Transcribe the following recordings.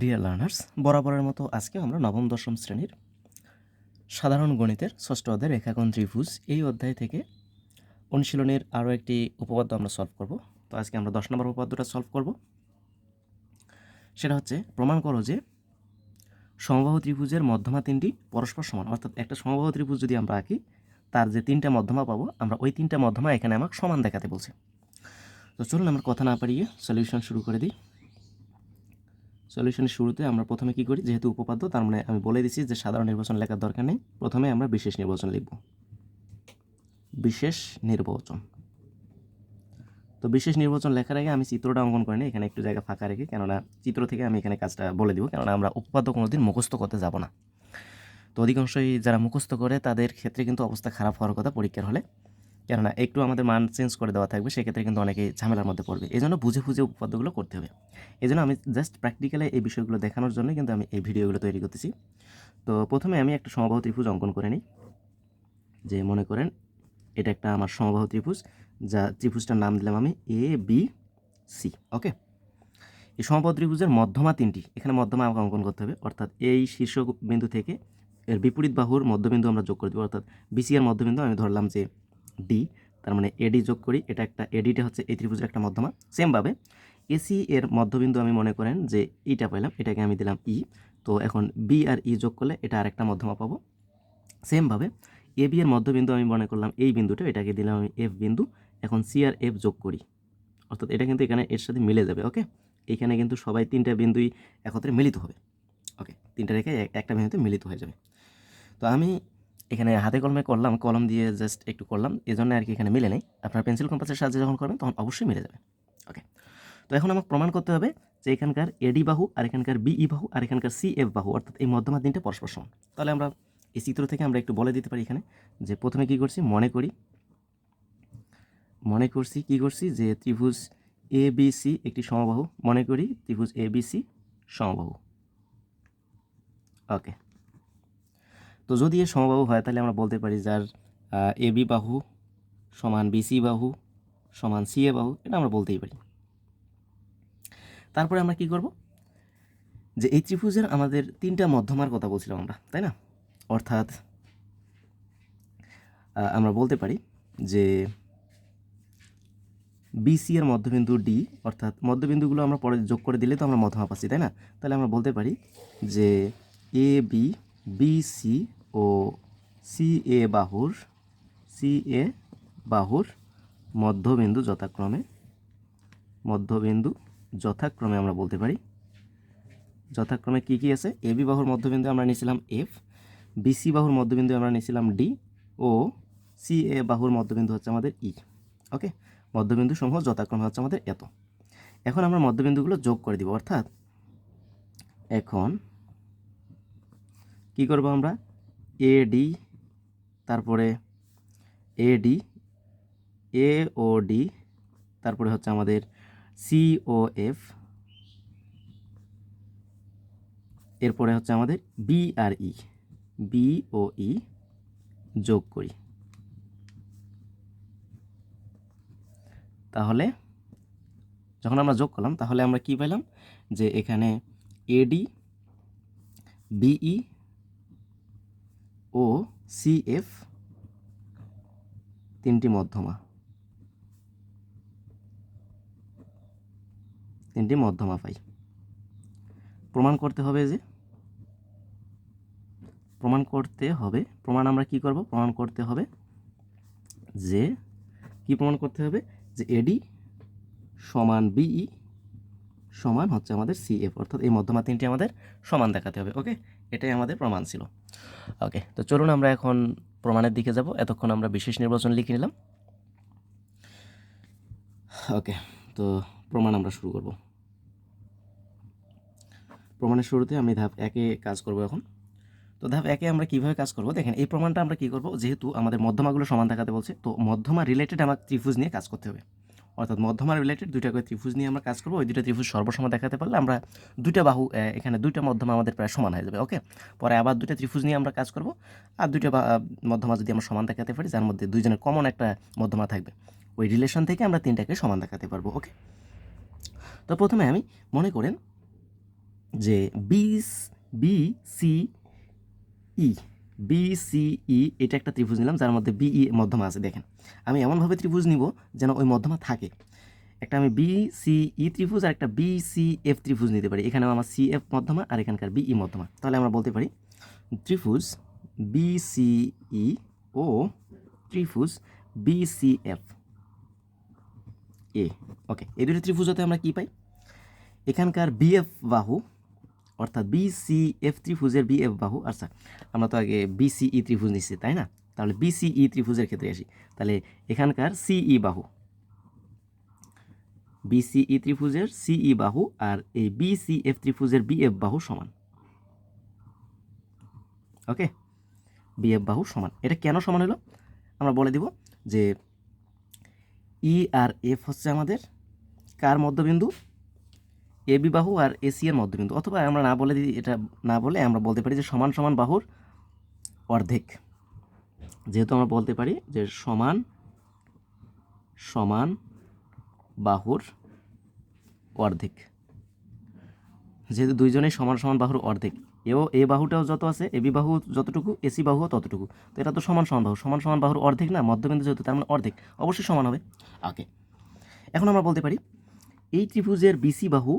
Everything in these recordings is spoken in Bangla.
ডিয়ার লার্নার্স বরাবরের মতো আজকে আমরা নবম, দশম শ্রেণির সাধারণ গণিতের ষষ্ঠ অধ্যায় রেখাকোণ ত্রিভুজ এই অধ্যায় থেকে অনুশীলনের আরও একটি উপপাদ্য আমরা সলভ করব। তো আজকে আমরা দশ নম্বর উপপাদ্যটা সলভ করব। সেটা হচ্ছে, প্রমাণ করো যে সমবাহু ত্রিভুজের মধ্যমা তিনটি পরস্পর সমান। অর্থাৎ একটা সমবাহু ত্রিভুজ যদি আমরা আঁকি, তার যে তিনটা মধ্যমা পাবো, আমরা ওই তিনটা মধ্যমা এখানে আমাকে সমান দেখাতে বলছে। তো চলুন আমরা কথা না পারিয়ে সলিউশন শুরু করে দিই। সলিউশনের শুরুতে আমরা প্রথমে কি করি? যেহেতু উপপাদ্য, তার মানে আমি বলে দিচ্ছি যে সাধারণ নির্বাচন লেখার দরকার নেই। প্রথমে আমরা বিশেষ নির্বাচন লিখব। বিশেষ নির্বাচন। তো বিশেষ নির্বাচন লেখার আগে আমি চিত্রটা অঙ্কন করিনি এখানে একটু জায়গা ফাঁকা রেখে, কেননা চিত্র থেকে আমি এখানে কাজটা বলে দিব, কেননা আমরা উপপাদ্য কোনোদিন মুখস্থ করতে যাব না। তো অধিকাংশই যারা মুখস্থ করে, তাদের ক্ষেত্রে কিন্তু অবস্থা খারাপ হওয়ার কথা পরীক্ষার হলে। কেননা একটু আমাদের মান চেঞ্জ করে দেওয়া থাকবে, সেক্ষেত্রে কিন্তু অনেকেই ঝামেলার মধ্যে পড়বে। এই জন্য বুঝে বুঝে উপপাদ্যগুলো করতে হবে। এই জন্য আমি জাস্ট প্র্যাকটিক্যালে এই বিষয়গুলো দেখানোর জন্য কিন্তু আমি এই ভিডিওগুলো তৈরি করতেছি। তো প্রথমে আমি একটা সমবাহ ত্রিভুজ অঙ্কন করে নিই। যে মনে করেন, এটা একটা আমার সমবাহ ত্রিভুজ, যা ত্রিভুজটার নাম দিলাম আমি এ বি সি ওকে এই সমবাহু ত্রিভুজের মধ্যমা তিনটি। এখানে মধ্যমা আমাকে অঙ্কন করতে হবে। অর্থাৎ এই শীর্ষ বিন্দু থেকে এর বিপরীত বাহুর মধ্যবিন্দু আমরা যোগ করে দেবো। অর্থাৎ বিসি এর মধ্যবিন্দু আমি ধরলাম যে ডি তার মানে এডি যোগ করি, এটা একটা এডিটা হচ্ছে এই ত্রিভুজের একটা মধ্যমা। সেমভাবে এসি এর মধ্যবিন্দু আমি মনে করেন যে ইটা পাইলাম, এটাকে আমি দিলাম ই তো এখন বি আর ই যোগ করলে এটা আরেকটা মধ্যমা পাবো। সেমভাবে এ বি এর মধ্যবিন্দু আমি মনে করলাম এই বিন্দুটা, এটাকে দিলাম আমি এফ বিন্দু, এখন সি আর এফ যোগ করি। অর্থাৎ এটা কিন্তু এখানে এর সাথে মিলে যাবে ওকে এখানে কিন্তু সবাই তিনটা বিন্দুই একত্রে মিলিত হবে ওকে তিনটা রেখে এক- একটা বিন্দুতে মিলিত হয়ে যাবে। তো আমি এখানে হাতে কলমে করলাম, কলম দিয়ে জাস্ট একটু করলাম এই জন্য আর কি এখানে মিলে নেই। আপনার পেন্সিল কম্পাসের সাহায্যে যখন করবেন, তখন অবশ্যই মিলে যাবে। ওকে তো এখন আমাকে প্রমাণ করতে হবে যে এখানকার এডি বাহু আর এখানকার বিই বাহু আর এখানকার সি এফ বাহু, অর্থাৎ এই মধ্যমা তিনটে পরস্পর সমান। তাহলে আমরা এই চিত্র থেকে আমরা একটু বলে দিতে পারি এখানে যে প্রথমে কি করছি, মনে করি। মনে করছি, কি করছি? যে ত্রিভুজ এ বি সি একটি সমবাহু। মনে করি ত্রিভুজ এ বি সি সমবাহু। ওকে তো যদি এ সমবাহু হয়, তাহলে আমরা বলতে পারি যার এ বি বাহু সমান বি বিসি বাহু সমান সি এ বাহু, এটা আমরা বলতেই পারি। তারপরে আমরা কি করব? যে এই ত্রিভুজের আমাদের তিনটা মধ্যমার কথা বলছিলাম আমরা, তাই না? অর্থাৎ আমরা বলতে পারি যে বিসি এর মধ্যবিন্দু ডি, অর্থাৎ মধ্যবিন্দুগুলো আমরা পরে যোগ করে দিলে তো আমরা মধ্যমা পাচ্ছি, তাই না? তাহলে আমরা বলতে পারি যে এ বি বি সি ও সি এ বাহুর সি এ বাহুর মধ্যবিন্দু যথাক্রমে মধ্যবিন্দু যথাক্রমে আমরা বলতে পারি। যথাক্রমে কি কি আছে? এ বি বাহুর মধ্যবিন্দু আমরা নিয়েছিলাম এফ বিসি বাহুর মধ্যবিন্দু আমরা নিয়েছিলাম ডি ও সি এ বাহুর মধ্যবিন্দু হচ্ছে আমাদের ই, ওকে? মধ্যবিন্দু সমূহ যথাক্রমে হচ্ছে আমাদের এত। এখন আমরা মধ্যবিন্দুগুলো যোগ করে দিব, অর্থাৎ এখন কি করব আমরা? এ ডি তারপরে A D A O D তারপরে হচ্ছে আমাদের সি ও এফ এরপরে হচ্ছে আমাদের বি আর ই বি ও ই যোগ করি। তাহলে যখন আমরা যোগ করলাম, তাহলে আমরা কি পেলাম? যে এখানে এডি বিই ও সিএফ তিনটি মধ্যমা। তিনটি মধ্যমা পাই। প্রমাণ করতে হবে যে, প্রমাণ করতে হবে, প্রমাণ আমরা কি করব? প্রমাণ করতে হবে যে, কি প্রমাণ করতে হবে? যে এডি সমান বিই সমান হচ্ছে আমাদের সিএফ অর্থাৎ এই মধ্যমা তিনটি আমাদের সমান দেখাতে হবে ওকে এটাই আমাদের প্রমাণ ছিল। ওকে তো চলুন আমরা এখন প্রমাণের দিকে যাব। এতক্ষণ আমরা বিশেষ নির্বাচন লিখে নিলাম। ওকে তো প্রমাণ আমরা শুরু করব। প্রমাণের শুরুতে আমি ধাপ একে কাজ করব এখন। তো ধাপ একে আমরা কীভাবে কাজ করব? দেখেন, এই প্রমাণটা আমরা কি করব? যেহেতু আমাদের মধ্যমাগুলো সমান দেখাতে বলছে, তো মধ্যমা রিলেটেড আমার ত্রিভুজ নিয়ে কাজ করতে হবে। অর্থাৎ মধ্যমা রিলেটেড দুইটা করে ত্রিভুজ নিয়ে আমরা কাজ করব। ওই দুইটা ত্রিভুজ সর্বসম দেখাতে পারলে আমরা দুইটা বাহু এখানে দুইটা মধ্যমা আমাদের প্রায় সমান হয়ে যাবে, ওকে? পরে আবার দুইটা ত্রিভুজ নিয়ে আমরা কাজ করব। আর দুইটা মধ্যমা যদি আমরা সমান দেখাতে পারি, যার মধ্যে দুইজনের কমন একটা মধ্যমা থাকবে, ওই রিলেশন থেকে আমরা তিনটাকে সমান দেখাতে পারব, ওকে? তো প্রথমে আমি মনে করেন যে B B C E B C E এটা একটা ত্রিভুজ নিলাম, যার মধ্যে বিই মধ্যমা আছে, দেখেন। আমি এমনভাবে ত্রিভুজ নিব যেন ওই মধ্যমা থাকে। একটা আমি বি সি ই ত্রিভুজ আর একটা বি সি এফ ত্রিভুজ নিতে পারি। এখানে আমার সি এফ মধ্যমা আর এখানকার বিই মধ্যমা। তাহলে আমরা বলতে পারি, ত্রিভুজ বি সি ই ও ত্রিভুজ বি সি এফ এ ওকে এই দুটো ত্রিভুজ হতে আমরা কি পাই? এখানকার বিএফ বাহু অর্থাৎ বিসিএফ ত্রিভুজের বিএফ বাহু আচ্ছা আমরা তো আগে বিসিই ত্রিভুজ নিচ্ছি, তাই না? তাহলে বিসিই ত্রিভুজের ক্ষেত্রে আসি। তাহলে এখানকার সিই বাহু বিসিই ত্রিভুজের সিই বাহু আর এই বিসিএফ ত্রিভুজের বিএফ বাহু সমান। ওকে? বিএফ বাহু সমান। এটা কেন সমান হলো? আমরা বলে দিব যে ই আর এফ হচ্ছে আমাদের কার মধ্যবিন্দু? এ বাহু আর এসি এর মধ্যবিন্দু অথবা আমরা না বলে দিই, এটা না বলে আমরা বলতে পারি যে সমান সমান বাহুর অর্ধেক। যেহেতু আমরা বলতে পারি যে সমান সমান বাহুর অর্ধেক। যেহেতু দুইজনেই সমান সমান বাহুর অর্ধেক এও এ বাহুটাও যত আছে, এ বি বাহু যতটুকু এসি বাহুও ততটুকু। তো এটা তো সমান সমান বাহু, সমান সমান বাহুর অর্ধেক না, মধ্যবিন্দু যেহেতু, তার মানে অর্ধেক, অবশ্যই সমান হবে। ওকে, এখন আমরা বলতে পারি এই ত্রিভুজের বিসি বাহু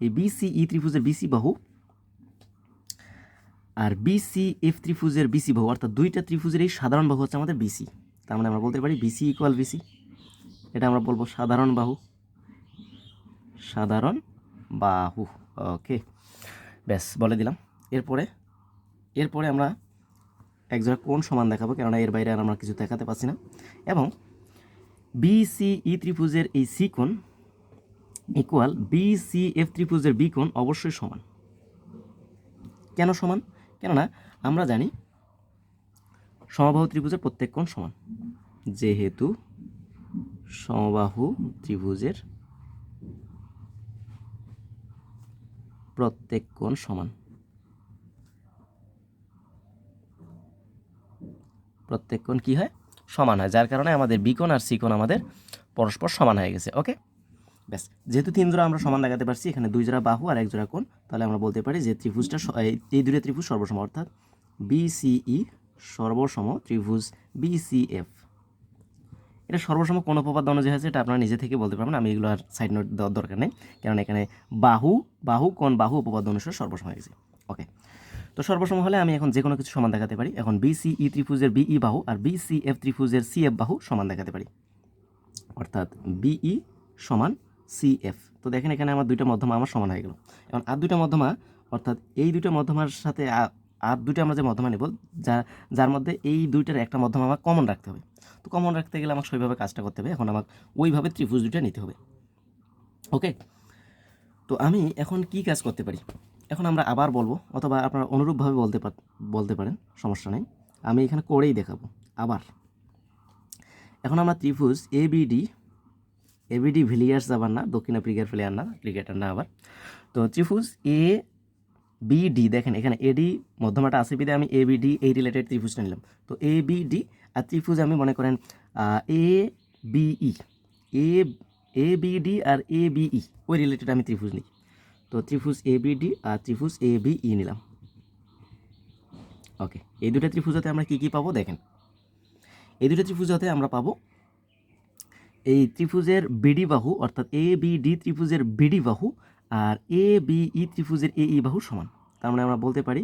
এই বিসিই ত্রিভুজের বিসি বাহু আর বিসি এফ ত্রিভুজের বিসি বাহু। অর্থাৎ দুইটা ত্রিভুজের এই সাধারণ বাহু হচ্ছে আমাদের বিসি তার মানে আমরা বলতে পারি বিসি ইকুয়াল বিসি এটা আমরা বলব সাধারণ বাহু। সাধারণ বাহু। ওকে ব্যাস, বলে দিলাম। এরপরে এরপরে আমরা এক একজোড়া কোন সমান দেখাবো, কেননা এর বাইরে আর আমরা কিছু দেখাতে পারছি না। এবং বিসিই ত্রিভুজের এই সি কোণ ইকুয়াল বিসিএফ ত্রিভুজের বি কোণ অবশ্যই সমান। কেন সমান? কেননা আমরা জানি সমবাহু ত্রিভুজের প্রত্যেক কোণ সমান। যেহেতু সমবাহু ত্রিভুজের প্রত্যেক কোণ সমান। প্রত্যেক কোণ কি হয়? সমান হয়, যার কারণে আমাদের বি কোণ আর সি কোণ আমাদের পরস্পর সমান হয়ে গেছে, ওকে? ব্যাস, যেহেতু তিন জোড়া আমরা সমান লাগাতে পারছি, এখানে দুই জোড়া বাহু আর এক জোড়া কোণ, তাহলে আমরা বলতে পারি যে ত্রিভুজটা এই- দুটো ত্রিভুজ সর্বসম, অর্থাৎ বিসিই সর্বসম ত্রিভুজ বিসিএফ এটা সর্বসম কোন উপপাদ্য অনুযায়ী হয়েছে, এটা আপনারা নিজে থেকে বলতে পারবেন, আমি এগুলো আর সাইড নোট দেওয়ার দরকার নেই, কারণ এখানে বাহু বাহু কোন বাহু উপপাদ্য অনুসারে সর্বসম হয়ে গেছে। ওকে তো সর্বসম হলে আমি এখন যে কোনো কিছু সমান দেখাতে পারি, এখন বিসিই ত্রিভুজের বিই বাহু আর বিসিএফ ত্রিভুজের সিএফ বাহু সমান দেখাতে পারি। অর্থাৎ বিই সমান সিএফ তো দেখেন এখানে আমার দুইটা মধ্যমা আমার সমান হয়ে গেল। এখন আর দুইটা মধ্যমা, অর্থাৎ এই দুইটা মধ্যমার সাথে আর দুইটা আমরা যে মধ্যমা নেব, যা, যার মধ্যে এই দুইটার একটা মধ্যমা আমার কমন রাখতে হবে। তো কমন রাখতে গেলে আমাকে সেইভাবে কাজটা করতে হবে। এখন আমাকে ওইভাবে ত্রিভুজ দুইটা নিতে হবে। ওকে? তো আমি এখন কি কাজ করতে পারি? এখন আমরা আবার বলব, অথবা আপনারা অনুরূপভাবে বলতে বলতে পারেন, সমস্যা নেই। আমি এখানে করেই দেখাবো, আবার। এখন আমরা ত্রিভুজ এ বিডি এবিডি ভিলিয়ার্স আবার না, দক্ষিণ আফ্রিকার প্লেয়ার না ক্রিকেটার না আবার। তো ত্রিভুজ এ বিডি দেখেন এখানে এডি মধ্যমাটা আছে বিদে আমি এ বিডি এই রিলেটেড ত্রিভুজটা নিলাম। তো এ বিডি আর ত্রিভুজ আমি মনে করেন A BE A A BD R A BE ওই রিলেটেড আমি ত্রিভুজ নিই। তো ত্রিভুজ এ বিডি আর ত্রিভুজ এ বিই নিলাম। ওকে এই দুটো ত্রিভুজতে আমরা কী কী পাবো দেখেন। এই দুটো ত্রিভুজতে আমরা পাবো এই ত্রিভুজের বিডি বাহু, অর্থাৎ এ বি ডি ত্রিভুজের বিডি বাহু আর এ বি ই ত্রিভুজের এ ই বাহু সমান। তার মানে আমরা বলতে পারি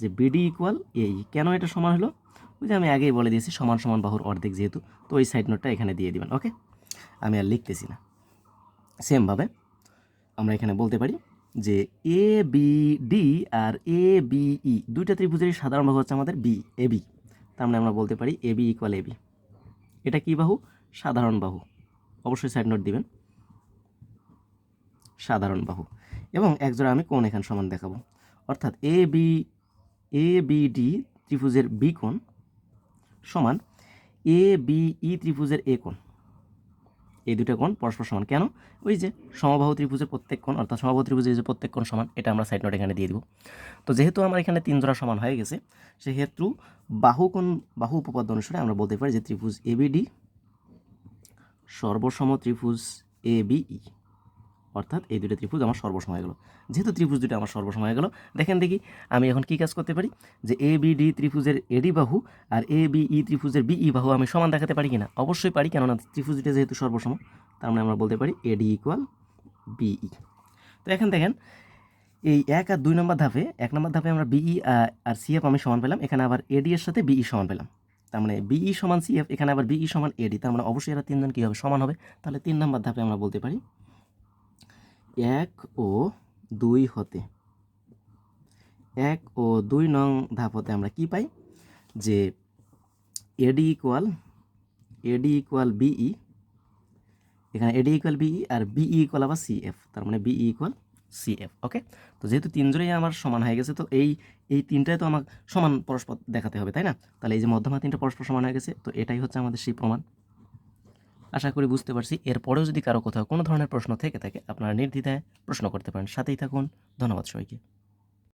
যে বিডি ইকুয়াল এ ই কেন এটা সমান হলো? ওই যে আমি আগেই বলে দিয়েছি, সমান সমান বাহুর অর্ধেক যেহেতু, তো ওই সাইড নোটটা এখানে দিয়ে দিবেন ওকে আমি আর লিখতেছি না। সেমভাবে আমরা এখানে বলতে পারি যে এ বি ডি আর এ বি ই দুইটা ত্রিভুজেরই সাধারণ বাহু হচ্ছে আমাদের বি এ বি তার মানে আমরা বলতে পারি A B equal A B এটা কী বাহু? সাধারণ বাহু। অবশ্যই সাইড নোট দিবেন। সাধারণ বাহু। এবং একজোড়া আমি কোণ এখানে সমান দেখাবো। অর্থাৎ A B A B D ত্রিভুজের বি কোণ সমান এ বি ই ত্রিভুজের এ কোণ। এই দুটো কোণ পরস্পর সমান। কেন? ওই যে সমবাহু ত্রিভুজের প্রত্যেক কোণ, অর্থাৎ সমবাহু ত্রিভুজের যে প্রত্যেক কোণ সমান, এটা আমরা সাইড নোট এখানে দিয়ে দিব। তো যেহেতু আমার এখানে তিন জোড়া সমান হয়ে গেছে, সেহেতু বাহু কোণ, বাহু উপপাদ্য অনুসারে আমরা বলতে পারি যে ত্রিভুজ এবিডি সর্বসম ত্রিভুজ এ বিই অর্থাৎ এই দুটো ত্রিভুজ আমার সর্বসম হয়ে গেল। যেহেতু ত্রিভুজ দুটো আমার সর্বসম হয়ে গেল, দেখেন দেখি, আমি এখন কি কাজ করতে পারি? যে এ বি ডি ত্রিভুজের এডি বাহু আর এ বি ই ত্রিভুজের বিই বাহু আমি সমান দেখাতে পারি কিনা? অবশ্যই পারি, কেননা ত্রিভুজ দুটো যেহেতু সর্বসম, তার মানে আমরা বলতে পারি এডি ইকুয়াল বিই তো এখন দেখেন, এই এক আর দুই নম্বর ধাপে, এক নম্বর ধাপে আমরা বিই আর সিএফ আমি সমান পেলাম, এখানে আবার এডি এর সাথে বিই সমান পেলাম। তার মানে বিই সমান সিএফ এখানে আবার বিই সমান এডি তার মানে অবশ্যই এরা তিনজন কী হবে সমান হবে? তাহলে তিন নম্বর ধাপে আমরা বলতে পারি, এক ও দুই হতে, এক ও দুই নং ধাপ হতে আমরা কি পাই? যে AD equal AD equal BE এখানে এডি ইকুয়াল বিই আর বিই ইকুয়াল আবার সিএফ তার মানে বিই ইকুয়াল সিএফ ওকে তো যেহেতু তিনজনেই আমার সমান হয়ে গেছে, তো এই এই তিনটাই তো আমার সমান পরস্পর দেখাতে হবে, তাই না? তাহলে এই যে মধ্যমা তিনটা পরস্পর সমান হয়ে গেছে, তো এটাই হচ্ছে আমাদের সেই প্রমাণ। আশা করি বুঝতে পারছি। এরপরেও যদি কারও কোথাও কোনো ধরনের প্রশ্ন থেকে থাকে, আপনারা নির্দ্বিধায় প্রশ্ন করতে পারেন। সাথেই থাকুন। ধন্যবাদ সবাইকে।